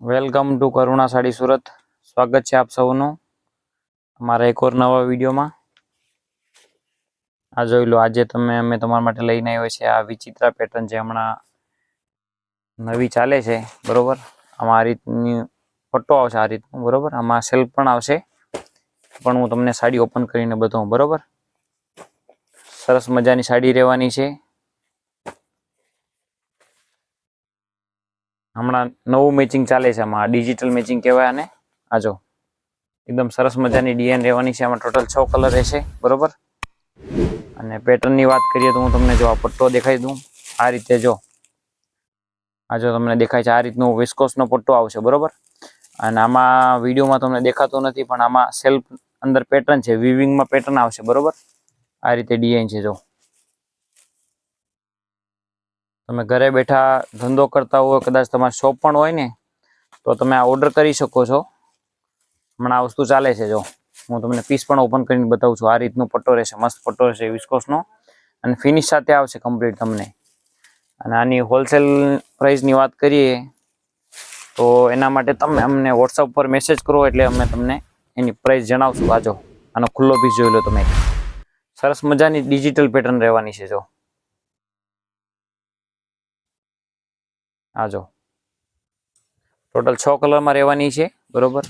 Welcome to Karuna Sari Surat. સ્વાગત છે આપ સૌનું અમારા એક ઓર નવા વિડીયોમાં. આ જોઈ લો, આજે તમે, અમે તમારા માટે લઈને આવ્યો છે આ વિચિત્રા પેટર્ન જે હમણાં નવી ચાલે છે, બરોબર? આમાં આ રીતની પટ્ટો આવશે આ રીતનું, બરોબર? આમાં સેલ્ફ પણ આવશે, પણ હું તમને સાડી ઓપન કરીને બતાવું, બરોબર? સરસ મજાની સાડી રહેવાની છે. હમણાં નવું મેચિંગ ચાલે છે આમાં ડિજિટલ મેચિંગ કહેવાય અને આ જો, એકદમ સરસ મજાની ડિઝાઇન રહેવાની છે, આમાં ટોટલ છ કલર રહેશે, બરોબર? અને પેટર્નની વાત કરીએ તો હું તમને જો આ પટ્ટો દેખાઈ દઉં, આ રીતે જો. આ જો તમને દેખાય છે, આ રીતનું વિસ્કોસનો પટ્ટો આવશે, બરોબર? અને આમાં વિડીયોમાં તમને દેખાતો નથી, પણ આમાં સેલ્ફ અંદર પેટર્ન છે વિવિંગમાં પેટર્ન આવશે, બરોબર? આ રીતે ડિઝાઇન છે, જો. તમે ઘરે બેઠા ધંધો કરતા હોય કદાચ તમારી શોપ પણ હોય ને, તો તમે આ ઓર્ડર કરી શકો છો. હમણાં આ વસ્તુ ચાલે છે, જો. હું તમને પીસ પણ ઓપન કરીને બતાવું છું. આ રીતનું પટ્ટો રહેશે, મસ્ત પટ્ટો રહેશે, વિસ્કોસનો. અને ફિનિશ સાથે આવશે કમ્પ્લીટ તમને. અને આની હોલસેલ પ્રાઇસની વાત કરીએ, તો એના માટે તમે અમને વોટ્સઅપ પર મેસેજ કરો, એટલે અમે તમને એની પ્રાઇસ જણાવશું. આજો આનો ખુલ્લો પીસ જોઈ લો તમે. સરસ મજાની ડિજિટલ પેટર્ન રહેવાની છે, જો. આ જો. ટોટલ છ કલરમાં રહેવાની છે, બરોબર?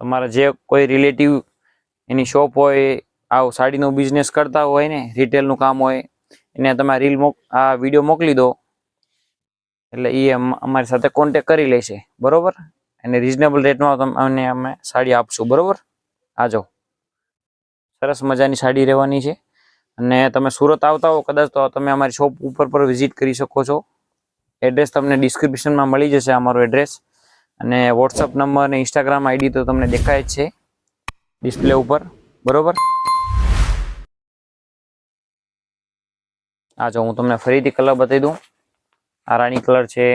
તમારા જે કોઈ રિલેટિવ એની શોપ હોય, આવું સાડીનો બિઝનેસ કરતા હોય ને રિટેલનું કામ હોય, એને તમે રીલ આ વીડિયો મોકલી દો. એટલે એ અમારી સાથે કોન્ટેક કરી લેશે, બરોબર? અને રિઝનેબલ રેટમાં તમને અમે સાડી આપશું, બરોબર? આજો સરસ મજાની સાડી રહેવાની છે. અને તમે સુરત આવતા હો, કદાચ તો તમે અમારી શોપ ઉપર પર વિઝિટ કરી શકો છો. એડ્રેસ તમને ડિસ્ક્રિપ્શનમાં મળી જશે અમારો એડ્રેસ અને વોટ્સઅપ નંબર અને ઇન્સ્ટાગ્રામ આઈડી તો તમને દેખાય જ છે ડિસ્પ્લે ઉપર. બરોબર? આ જો હું તમને ફરીથી કલર બતાવી દઉં. આ રાણી કલર છે.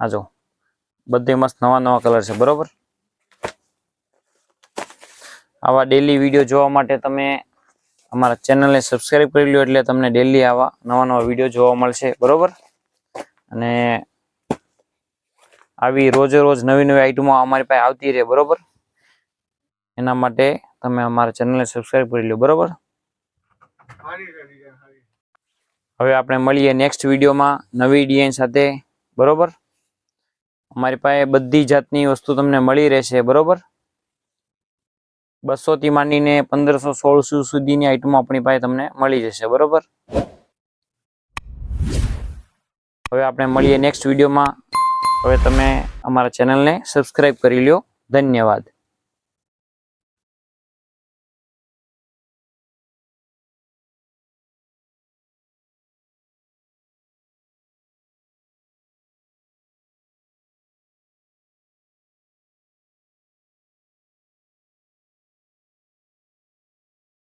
આ જો, બધે મસ્ત નવા નવા કલર છે. બરોબર? આવા ડેલી વીડિયો જોવા માટે તમે અમારા ચેનલને સબસ્ક્રાઈબ કરી લો એટલે તમને ડેલી આવા નવા નવા વીડિયો જોવા મળશે, બરોબર? અને આવી રોજે રોજ નવી નવી આઈટમો અમારી પાસે આવતી રહે, બરોબર? એના માટે તમે અમારા ચેનલને સબસ્ક્રાઇબ કરી લો બરોબર? હવે આપણે મળીએ નેક્સ્ટ વિડીયોમાં નવી ડિઝાઇન સાથે, બરોબર? અમારી પાસે બધી જાતની વસ્તુ તમને મળી રહેશે, બરોબર? બસો થી માંડીને પંદરસો સોળસો સુધીની આઈટમો આપણી પાસે તમને મળી જશે, બરોબર? હવે આપણે મળીએ નેક્સ્ટ વિડીયોમાં હવે તમે અમારા ચેનલને સબસ્ક્રાઈબ કરી લ્યો. ધન્યવાદ.